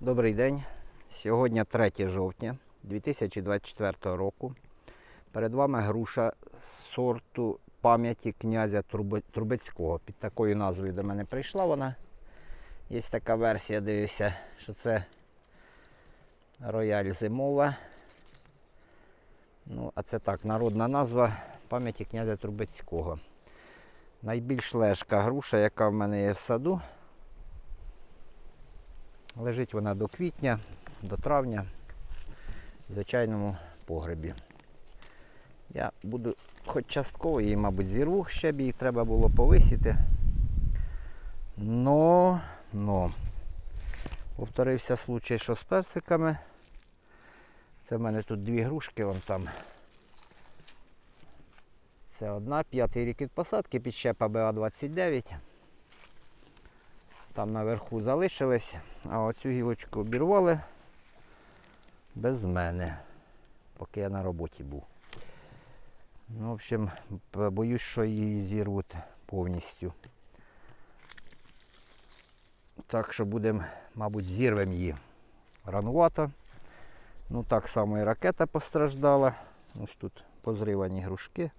Добрий день. Сьогодні 3 жовтня 2024 року. Перед вами груша сорту пам'яті князя Трубецького. Під такою назвою до мене прийшла вона. Є така версія, дивився, що це рояль зимова. Ну, а це так, народна назва пам'яті князя Трубецького. Найбільш лежка груша, яка в мене є в саду. Лежить вона до квітня, до травня в звичайному погребі. Я буду хоч частково її, мабуть, зірву, ще б її треба було повисіти. Но, но. Повторився случай, що з персиками. Це в мене тут дві грушки, вон там. Це одна, п'ятий рік від посадки, підщепа БА-29. Там наверху залишились, а оцю гілочку обірвали без мене, поки я на роботі був. Ну, в общем, боюсь, що її зірвуть повністю. Так що будемо, мабуть, зірвемо її ранувато. Ну так само і ракета постраждала. Ось тут позривані грушки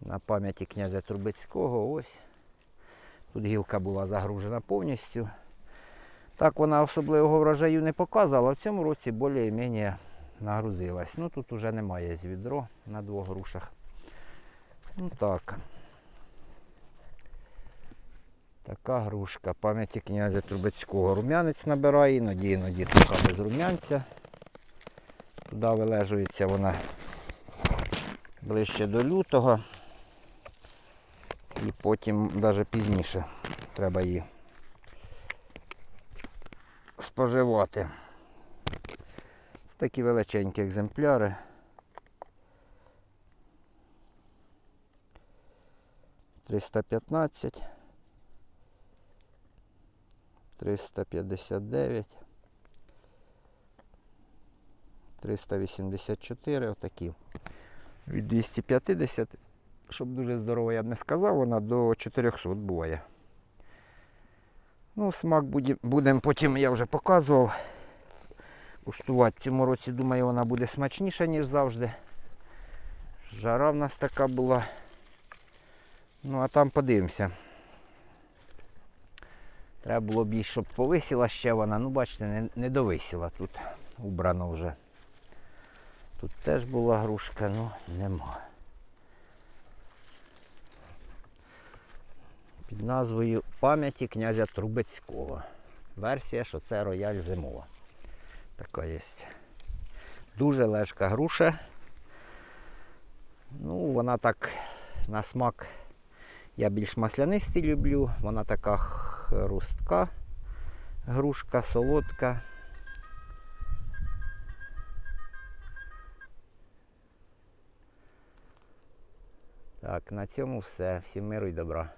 на пам'яті князя Трубецького. Ось. Тут гілка була загружена повністю. Так вона особливого врожаю не показувала, а в цьому році більш-менш нагрузилась. Ну тут вже немає з відро на двох грушах. Ну так. Така грушка пам'яті князя Трубецького. Рум'янець набирає, іноді, іноді така без рум'янця. Туди вилежується вона ближче до лютого. І потім навіть пізніше треба її споживати. Такі величенькі екземпляри. Триста п'ятнадцять. Триста п'ятдесят дев'ять. 384 отакі. Від 250 щоб дуже здорово я б не сказав, вона до 400 буває. Ну, смак будемо потім, я вже показував. Куштувати в цьому році, думаю, вона буде смачніша, ніж завжди. Жара в нас така була. Ну, а там подивимося. Треба було б їй, щоб повисіла ще вона. Ну, бачите, не, не довисіла тут. Убрано вже. Тут теж була грушка, ну нема. Під назвою Пам'яті князя Трубецького. Версія, що це рояль зимова. Така є. Дуже лежка груша. Ну, вона так на смак. Я більш маслянистий люблю. Вона така хрустка, грушка, солодка. Так, на цьому все. Всім миру і добра.